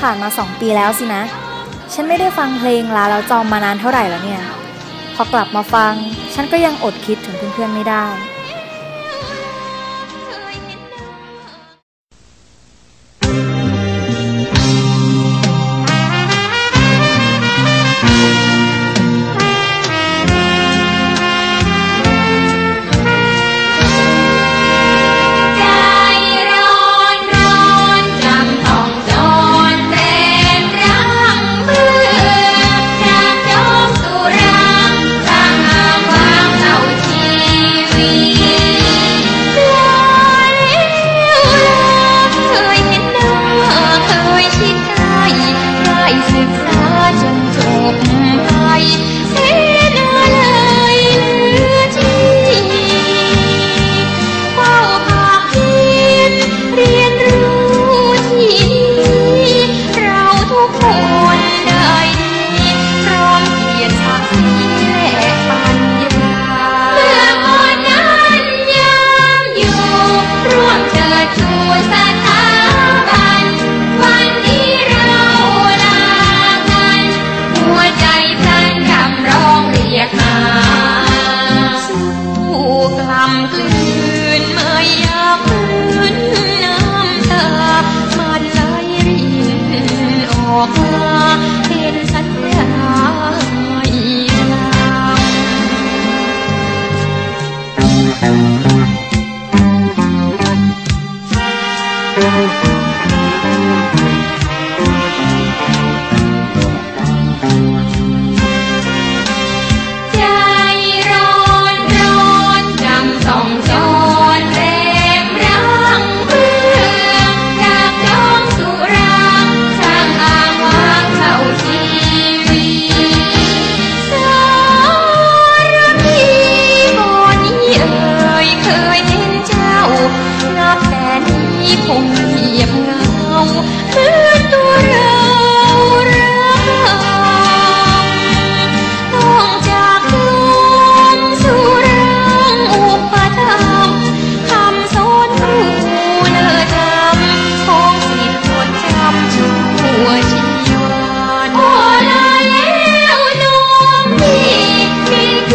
ผ่านมาสองปีแล้วสินะ ฉันไม่ได้ฟังเพลงลาแล้วจอมมานานเท่าไหร่แล้วเนี่ย พอกลับมาฟัง ฉันก็ยังอดคิดถึงเพื่อนๆไม่ได้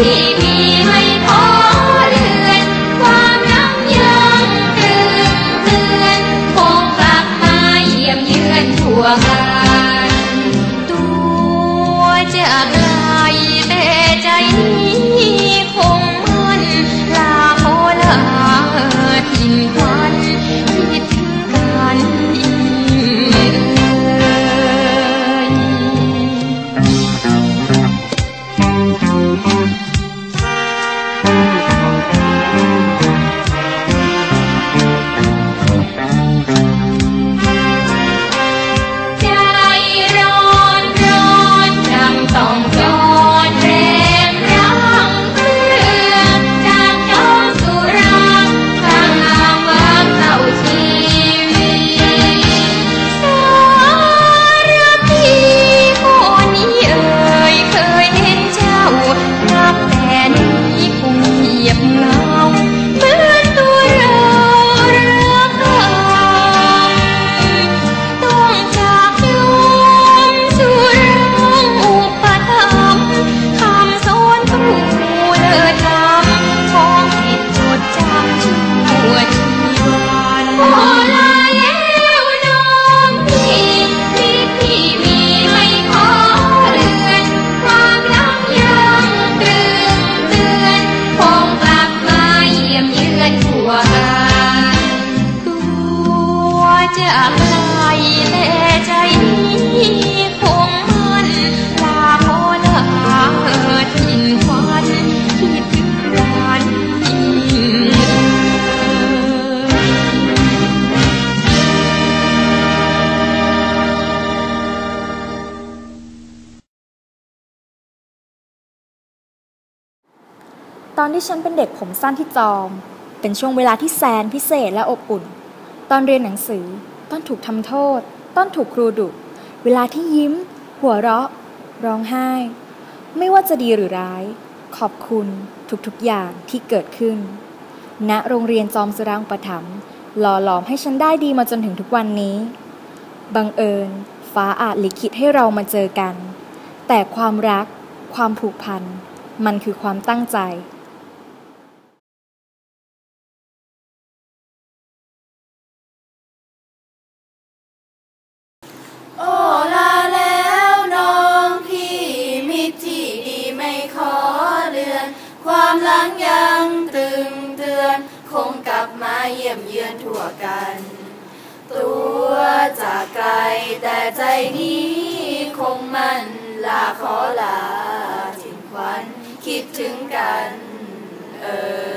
มี ตัวจะไกลแต่ใจนี้คงมันลาโคลาเออทิ้งควันคิดถึงร้านยิ่งตอนที่ฉันเป็นเด็กผมสั้นที่จอม เป็นช่วงเวลาที่แสนพิเศษและอบอุ่น ตอนเรียนหนังสือตอนถูกทำโทษตอนถูกครูดุ เวลาที่ยิ้ม หัวเราะ ร้องไห้ ไม่ว่าจะดีหรือร้าย ขอบคุณทุกๆอย่างที่เกิดขึ้น ณโรงเรียนจอมสุรางประถมหล่อหลอมให้ฉันได้ดีมาจนถึงทุกวันนี้ บังเอิญ ฟ้าอาจลิขิตให้เรามาเจอกัน แต่ความรัก ความผูกพัน มันคือความตั้งใจางยังตึงเตือน คงกลับมาเยี่ยมเยือนทั่วกัน ตัวจากไกลแต่ใจนี้คงมันลาขอลาถึงควันคิดถึงกัน เออ